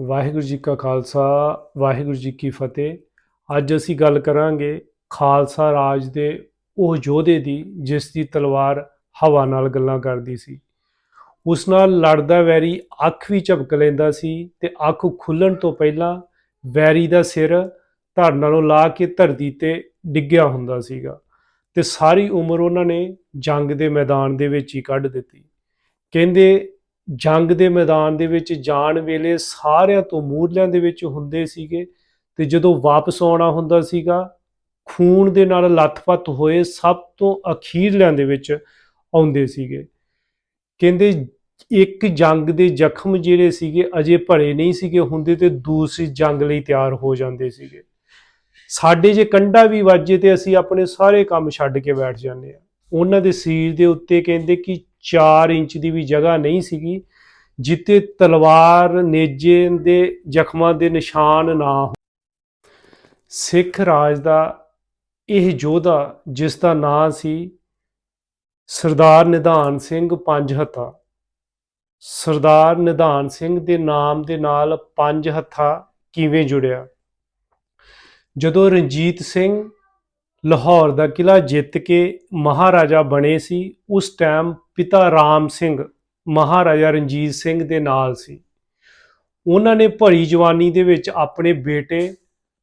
ਵਾਹਿਗੁਰੂ ਜੀ ਕਾ ਖਾਲਸਾ, ਵਾਹਿਗੁਰੂ ਜੀ ਕੀ ਫਤਿਹ। ਅੱਜ ਅਸੀਂ ਗੱਲ ਕਰਾਂਗੇ ਖਾਲਸਾ ਰਾਜ ਦੇ ਉਹ ਯੋਧੇ ਦੀ, ਜਿਸ ਦੀ ਤਲਵਾਰ ਹਵਾ ਨਾਲ ਗੱਲਾਂ ਕਰਦੀ ਸੀ। ਉਸ ਨਾਲ ਲੜਦਾ ਵੈਰੀ ਅੱਖ ਵੀ ਝਪਕ ਲੈਂਦਾ ਸੀ ਤੇ ਅੱਖ ਖੁੱਲਣ ਤੋਂ ਪਹਿਲਾਂ ਵੈਰੀ ਦਾ ਸਿਰ ਧੜ ਨਾਲੋਂ ਲਾ ਕੇ ਧਰਤੀ ਤੇ ਡਿੱਗਿਆ ਹੁੰਦਾ ਸੀਗਾ ਤੇ ਸਾਰੀ ਉਮਰ ਉਹਨਾਂ ਨੇ ਜੰਗ ਦੇ ਮੈਦਾਨ ਦੇ ਵਿੱਚ ਹੀ ਕੱਢ ਦਿੱਤੀ। ਕਹਿੰਦੇ ਜੰਗ ਦੇ ਮੈਦਾਨ ਦੇ ਵਿੱਚ ਜਾਣ ਵੇਲੇ ਸਾਰਿਆਂ ਤੋਂ ਮੂਰਲਿਆਂ ਦੇ ਵਿੱਚ ਹੁੰਦੇ ਸੀਗੇ ਤੇ ਜਦੋਂ ਵਾਪਸ ਆਉਣਾ ਹੁੰਦਾ ਸੀਗਾ, ਖੂਨ ਦੇ ਨਾਲ ਲੱਥਪੱਥ ਹੋਏ ਸਭ ਤੋਂ ਅਖੀਰਲਿਆਂ ਦੇ ਵਿੱਚ ਆਉਂਦੇ ਸੀਗੇ। ਕਹਿੰਦੇ ਇੱਕ ਜੰਗ ਦੇ ਜ਼ਖਮ ਜਿਹੜੇ ਸੀਗੇ ਅਜੇ ਭਰੇ ਨਹੀਂ ਸੀਗੇ ਹੁੰਦੇ ਤੇ ਦੂਸਰੀ ਜੰਗ ਲਈ ਤਿਆਰ ਹੋ ਜਾਂਦੇ ਸੀਗੇ। ਸਾਡੇ ਜੇ ਕੰਡਾ ਵੀ ਵੱਜੇ ਤੇ ਅਸੀਂ ਆਪਣੇ ਸਾਰੇ ਕੰਮ ਛੱਡ ਕੇ ਬੈਠ ਜਾਂਦੇ ਆ। ਉਹਨਾਂ ਦੇ ਸਰੀਰ ਦੇ ਉੱਤੇ ਕਹਿੰਦੇ ਕਿ 4 ਇੰਚ ਦੀ ਵੀ ਜਗ੍ਹਾ ਨਹੀਂ ਸੀਗੀ ਜਿੱਤੇ ਤਲਵਾਰ ਨੇਜੇ ਦੇ ਜ਼ਖਮਾਂ ਦੇ ਨਿਸ਼ਾਨ ਨਾ ਹੋ ਸਿੱਖ ਰਾਜ ਦਾ ਇਹ ਯੋਧਾ, ਜਿਸ ਦਾ ਨਾਂ ਸੀ ਸਰਦਾਰ ਨਿਧਾਨ ਸਿੰਘ ਪੰਜ ਹੱਥਾ ਸਰਦਾਰ ਨਿਧਾਨ ਸਿੰਘ ਦੇ ਨਾਮ ਦੇ ਨਾਲ ਪੰਜ ਹੱਥਾ ਕਿਵੇਂ ਜੁੜਿਆ? ਜਦੋਂ ਰਣਜੀਤ ਸਿੰਘ ਲਾਹੌਰ ਦਾ ਕਿਲਾ ਜਿੱਤ ਕੇ ਮਹਾਰਾਜਾ ਬਣੇ ਸੀ। ਉਸ ਟਾਈਮ ਪਿਤਾ ਰਾਮ ਸਿੰਘ, ਮਹਾਰਾਜਾ ਰਣਜੀਤ ਸਿੰਘ ਦੇ ਨਾਲ ਸੀ। ਉਹਨਾਂ ਨੇ ਭਰੀ ਜਵਾਨੀ ਦੇ ਵਿੱਚ ਆਪਣੇ ਬੇਟੇ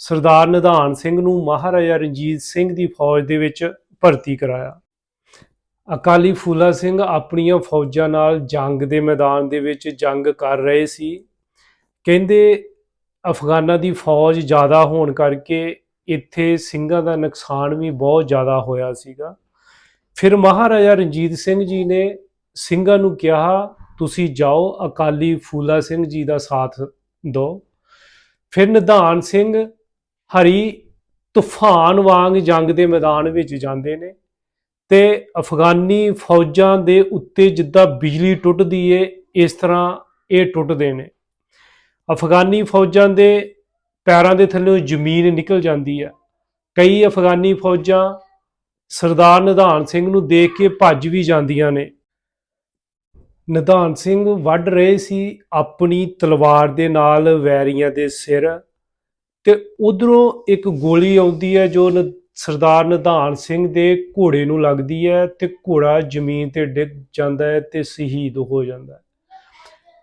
ਸਰਦਾਰ ਨਿਧਾਨ ਸਿੰਘ ਨੂੰ ਮਹਾਰਾਜਾ ਰਣਜੀਤ ਸਿੰਘ ਦੀ ਫੌਜ ਦੇ ਵਿੱਚ ਭਰਤੀ ਕਰਾਇਆ। ਅਕਾਲੀ ਫੂਲਾ ਸਿੰਘ ਆਪਣੀਆਂ ਫੌਜਾਂ ਨਾਲ ਜੰਗ ਦੇ ਮੈਦਾਨ ਦੇ ਵਿੱਚ ਜੰਗ ਕਰ ਰਹੇ ਸੀ। ਕਹਿੰਦੇ ਅਫਗਾਨਾਂ ਦੀ ਫੌਜ ਜ਼ਿਆਦਾ ਹੋਣ ਕਰਕੇ ਇੱਥੇ ਸਿੰਘਾਂ ਦਾ ਨੁਕਸਾਨ ਵੀ ਬਹੁਤ ਜ਼ਿਆਦਾ ਹੋਇਆ ਸੀਗਾ। ਫਿਰ ਮਹਾਰਾਜਾ ਰਣਜੀਤ ਸਿੰਘ ਜੀ ਨੇ ਸਿੰਘਾਂ ਨੂੰ ਕਿਹਾ, ਤੁਸੀਂ ਜਾਓ, ਅਕਾਲੀ ਫੂਲਾ ਸਿੰਘ ਜੀ ਦਾ ਸਾਥ ਦਿਓ। ਫਿਰ ਨਿਧਾਨ ਸਿੰਘ ਹਰੀ ਤੂਫਾਨ ਵਾਂਗ ਜੰਗ ਦੇ ਮੈਦਾਨ ਵਿੱਚ ਜਾਂਦੇ ਨੇ ਤੇ ਅਫਗਾਨੀ ਫੌਜਾਂ ਦੇ ਉੱਤੇ ਜਿੱਦਾਂ ਬਿਜਲੀ ਟੁੱਟਦੀ ਏ, ਇਸ ਤਰ੍ਹਾਂ ਇਹ ਟੁੱਟਦੇ ਨੇ। ਅਫਗਾਨੀ ਫੌਜਾਂ ਦੇ ਪੈਰਾਂ ਦੇ ਥੱਲੇ ਜ਼ਮੀਨ ਨਿਕਲ ਜਾਂਦੀ ਹੈ। ਕਈ ਅਫਗਾਨੀ ਫੌਜਾਂ ਸਰਦਾਰ ਨਿਧਾਨ ਸਿੰਘ ਨੂੰ ਦੇਖ ਕੇ ਭੱਜ ਵੀ ਜਾਂਦੀਆਂ ਨੇ। ਨਿਧਾਨ ਸਿੰਘ ਵੱਢ ਰਹੇ ਸੀ ਆਪਣੀ ਤਲਵਾਰ ਦੇ ਨਾਲ ਵੈਰੀਆਂ ਦੇ ਸਿਰ ਤੇ ਉਧਰੋਂ ਇੱਕ ਗੋਲੀ ਆਉਂਦੀ ਹੈ ਜੋ ਨ- ਸਰਦਾਰ ਨਿਧਾਨ ਸਿੰਘ ਦੇ ਘੋੜੇ ਨੂੰ ਲੱਗਦੀ ਹੈ ਤੇ ਘੋੜਾ ਜ਼ਮੀਨ ਤੇ ਡਿੱਗ ਜਾਂਦਾ ਹੈ ਤੇ ਸ਼ਹੀਦ ਹੋ ਜਾਂਦਾ ਹੈ।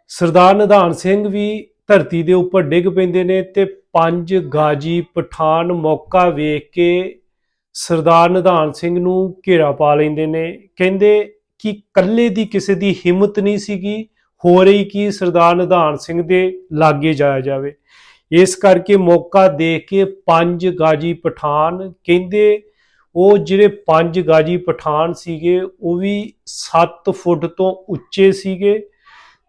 ਸਰਦਾਰ ਨਿਧਾਨ ਸਿੰਘ ਵੀ ਧਰਤੀ ਦੇ ਉੱਪਰ ਡਿੱਗ ਪੈਂਦੇ ਨੇ ਤੇ ਪੰਜ ਗਾਜੀ ਪਠਾਨ ਮੌਕਾ ਵੇਖ ਕੇ ਸਰਦਾਰ ਨਿਧਾਨ ਸਿੰਘ ਨੂੰ ਘੇਰਾ ਪਾ ਲੈਂਦੇ ਨੇ। ਕਹਿੰਦੇ ਕਿ ਕੱਲੇ ਦੀ ਕਿਸੇ ਦੀ ਹਿੰਮਤ ਨਹੀਂ ਸੀਗੀ, ਹੋ ਰਹੀ ਕਿ ਸਰਦਾਰ ਨਿਧਾਨ ਸਿੰਘ ਦੇ ਲਾਗੇ ਜਾਇਆ ਜਾਵੇ। ਇਸ ਕਰਕੇ ਮੌਕਾ ਦੇਖ ਕੇ ਪੰਜ ਗਾਜੀ ਪਠਾਨ ਕਹਿੰਦੇ ਉਹ ਜਿਹੜੇ ਪੰਜ ਗਾਜੀ ਪਠਾਨ ਸੀਗੇ, ਉਹ ਵੀ 7 ਫੁੱਟ ਤੋਂ ਉੱਚੇ ਸੀਗੇ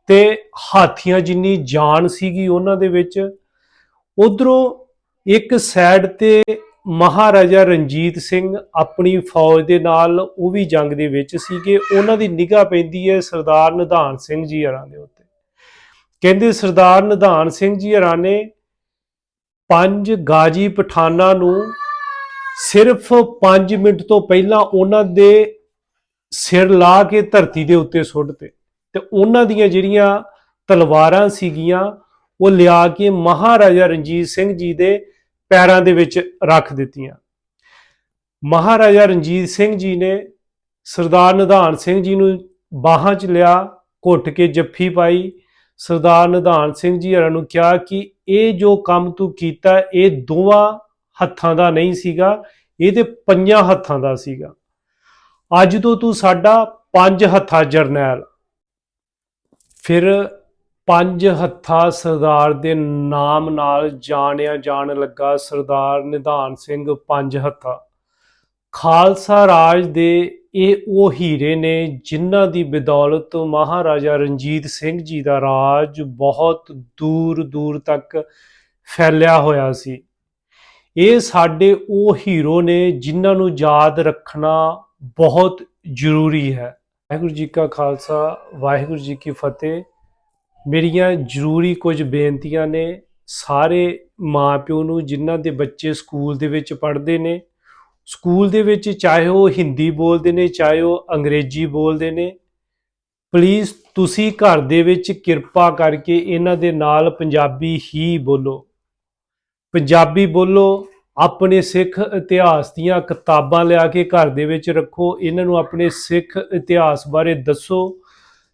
ਤੇ ਹਾਥੀਆਂ ਜਿੰਨੀ ਜਾਨ ਸੀਗੀ ਉਹਨਾਂ ਦੇ ਵਿੱਚ ਉਧਰੋਂ ਇੱਕ ਸਾਈਡ ਤੇ ਮਹਾਰਾਜਾ ਰਣਜੀਤ ਸਿੰਘ ਆਪਣੀ ਫੌਜ ਦੇ ਨਾਲ ਉਹ ਵੀ ਜੰਗ ਦੇ ਵਿੱਚ ਸੀਗੇ। ਉਹਨਾਂ ਦੀ ਨਿਗਾਹ ਪੈਂਦੀ ਹੈ ਸਰਦਾਰ ਨਿਧਾਨ ਸਿੰਘ ਜੀ ਹਰਾਂ ਦੇ ਉੱਤੇ। ਕਹਿੰਦੇ ਸਰਦਾਰ ਨਿਧਾਨ ਸਿੰਘ ਜੀ ਹਰਾਂ ਨੇ ਪੰਜ ਗਾਜੀ ਪਠਾਨਾਂ ਨੂੰ ਸਿਰਫ 5 ਮਿੰਟ ਤੋਂ ਪਹਿਲਾਂ ਉਹਨਾਂ ਦੇ ਸਿਰ ਲਾ ਕੇ ਧਰਤੀ ਦੇ ਉੱਤੇ ਸੁੱਟ ਤੇ ਉਹਨਾਂ ਦੀਆਂ ਜਿਹੜੀਆਂ ਤਲਵਾਰਾਂ ਸੀਗੀਆਂ ਉਹ ਲਿਆ ਕੇ ਮਹਾਰਾਜਾ ਰਣਜੀਤ ਸਿੰਘ ਜੀ ਦੇ ਪੈਰਾਂ ਦੇ ਵਿੱਚ ਰੱਖ ਦਿੱਤੀਆਂ। ਮਹਾਰਾਜਾ ਰਣਜੀਤ ਸਿੰਘ ਜੀ ਨੇ ਸਰਦਾਰ ਨਿਧਾਨ ਸਿੰਘ ਜੀ ਨੂੰ ਬਾਹਾਂ 'ਚ ਲਿਆ, ਘੁੱਟ ਕੇ ਜੱਫੀ ਪਾਈ। ਸਰਦਾਰ ਨਿਧਾਨ ਸਿੰਘ ਜੀ ਹਰਾਂ ਨੂੰ ਕਿਹਾ ਕਿ ਇਹ ਜੋ ਕੰਮ ਤੂੰ ਕੀਤਾ, ਇਹ ਦੋਵਾਂ ਹੱਥਾਂ ਦਾ ਨਹੀਂ ਸੀਗਾ, ਇਹ ਤੇ ਪੰਜਾਂ ਹੱਥਾਂ ਦਾ ਸੀਗਾ। ਅੱਜ ਤੋਂ ਤੂੰ ਸਾਡਾ ਪੰਜ ਹੱਥਾਂ ਜਰਨੈਲ। ਫਿਰ ਪੰਜ ਹੱਥਾ ਸਰਦਾਰ ਦੇ ਨਾਮ ਨਾਲ ਜਾਣਿਆ ਜਾਣ ਲੱਗਾ ਸਰਦਾਰ ਨਿਧਾਨ ਸਿੰਘ ਪੰਜ ਹੱਥਾ। ਖਾਲਸਾ ਰਾਜ ਦੇ ਇਹ ਉਹ ਹੀਰੇ ਨੇ ਜਿਨ੍ਹਾਂ ਦੀ ਬਦੌਲਤ ਮਹਾਰਾਜਾ ਰਣਜੀਤ ਸਿੰਘ ਜੀ ਦਾ ਰਾਜ ਬਹੁਤ ਦੂਰ ਦੂਰ ਤੱਕ ਫੈਲਿਆ ਹੋਇਆ ਸੀ। ਇਹ ਸਾਡੇ ਉਹ ਹੀਰੋ ਨੇ ਜਿਨ੍ਹਾਂ ਨੂੰ ਯਾਦ ਰੱਖਣਾ ਬਹੁਤ ਜ਼ਰੂਰੀ ਹੈ। ਵਾਹਿਗੁਰੂ ਜੀ ਕਾ ਖਾਲਸਾ, ਵਾਹਿਗੁਰੂ ਜੀ ਕੀ ਫਤਿਹ। ਮੇਰੀਆਂ ਜ਼ਰੂਰੀ ਕੁਝ ਬੇਨਤੀਆਂ ਨੇ। ਸਾਰੇ ਮਾਪਿਓ ਨੂੰ ਜਿਨ੍ਹਾਂ ਦੇ ਬੱਚੇ ਸਕੂਲ ਦੇ ਵਿੱਚ ਪੜ੍ਹਦੇ ਨੇ, ਸਕੂਲ ਦੇ ਵਿੱਚ ਚਾਹੇ ਉਹ ਹਿੰਦੀ ਬੋਲਦੇ ਨੇ, ਚਾਹੇ ਉਹ ਅੰਗਰੇਜ਼ੀ ਬੋਲਦੇ ਨੇ ਪਲੀਜ਼ ਤੁਸੀਂ ਘਰ ਦੇ ਵਿੱਚ ਕਿਰਪਾ ਕਰਕੇ ਇਹਨਾਂ ਦੇ ਨਾਲ ਪੰਜਾਬੀ ਹੀ ਬੋਲੋ। ਪੰਜਾਬੀ ਬੋਲੋ, ਆਪਣੇ ਸਿੱਖ ਇਤਿਹਾਸ ਦੀਆਂ ਕਿਤਾਬਾਂ ਲਿਆ ਕੇ ਘਰ ਦੇ ਵਿੱਚ ਰੱਖੋ, ਇਹਨਾਂ ਨੂੰ ਆਪਣੇ ਸਿੱਖ ਇਤਿਹਾਸ ਬਾਰੇ ਦੱਸੋ।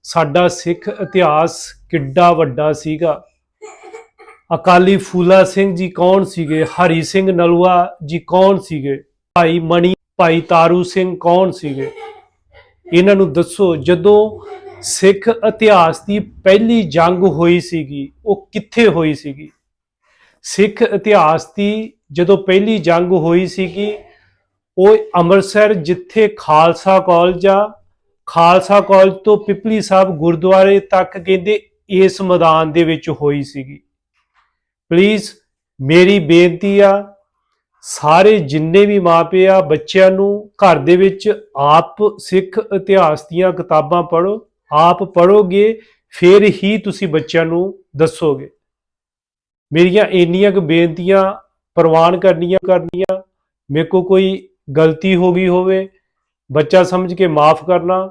ਸਾਡਾ ਸਿੱਖ ਇਤਿਹਾਸ ਕਿੱਡਾ ਵੱਡਾ ਸੀਗਾ। ਅਕਾਲੀ ਫੂਲਾ ਸਿੰਘ ਜੀ ਕੌਣ ਸੀਗੇ? ਹਰੀ ਸਿੰਘ ਨਲੂਆ ਜੀ ਕੌਣ ਸੀਗੇ? ਭਾਈ ਮਣੀ, ਭਾਈ ਤਾਰੂ ਸਿੰਘ ਕੌਣ ਸੀਗੇ? ਇਹਨਾਂ ਨੂੰ ਦੱਸੋ, ਜਦੋਂ ਸਿੱਖ ਇਤਿਹਾਸ ਦੀ ਪਹਿਲੀ ਜੰਗ ਹੋਈ ਸੀਗੀ, ਉਹ ਕਿੱਥੇ ਹੋਈ ਸੀਗੀ? ਸਿੱਖ ਇਤਿਹਾਸ ਦੀ ਜਦੋਂ ਪਹਿਲੀ ਜੰਗ ਹੋਈ ਸੀਗੀ, ਉਹ ਅੰਮ੍ਰਿਤਸਰ ਜਿੱਥੇ ਖਾਲਸਾ ਕਾਲਜ ਆ ਖਾਲਸਾ ਕਾਲਜ ਤੋਂ ਪਿਪਲੀ ਸਾਹਿਬ ਗੁਰਦੁਆਰੇ ਤੱਕ ਕਹਿੰਦੇ ਇਸ ਮੈਦਾਨ ਦੇ ਵਿੱਚ ਹੋਈ ਸੀਗੀ। ਪਲੀਜ਼ ਮੇਰੀ ਬੇਨਤੀ ਆ, ਸਾਰੇ ਜਿੰਨੇ ਵੀ ਮਾਪੇ ਆ, ਬੱਚਿਆਂ ਨੂੰ ਘਰ ਦੇ ਵਿੱਚ ਆਪ ਸਿੱਖ ਇਤਿਹਾਸ ਦੀਆਂ ਕਿਤਾਬਾਂ ਪੜ੍ਹੋ, ਆਪ ਪੜ੍ਹੋਗੇ, ਫਿਰ ਹੀ ਤੁਸੀਂ ਬੱਚਿਆਂ ਨੂੰ ਦੱਸੋਗੇ। ਮੇਰੀਆਂ ਇੰਨੀਆਂ ਕੁ ਬੇਨਤੀਆਂ ਪ੍ਰਵਾਨ ਕਰਨੀਆਂ ਕਰਨੀਆਂ, ਮੇਰੇ ਕੋ ਕੋਈ ਗਲਤੀ ਹੋ ਗਈ ਹੋਵੇ, ਬੱਚਾ ਸਮਝ ਕੇ ਮਾਫ ਕਰਨਾ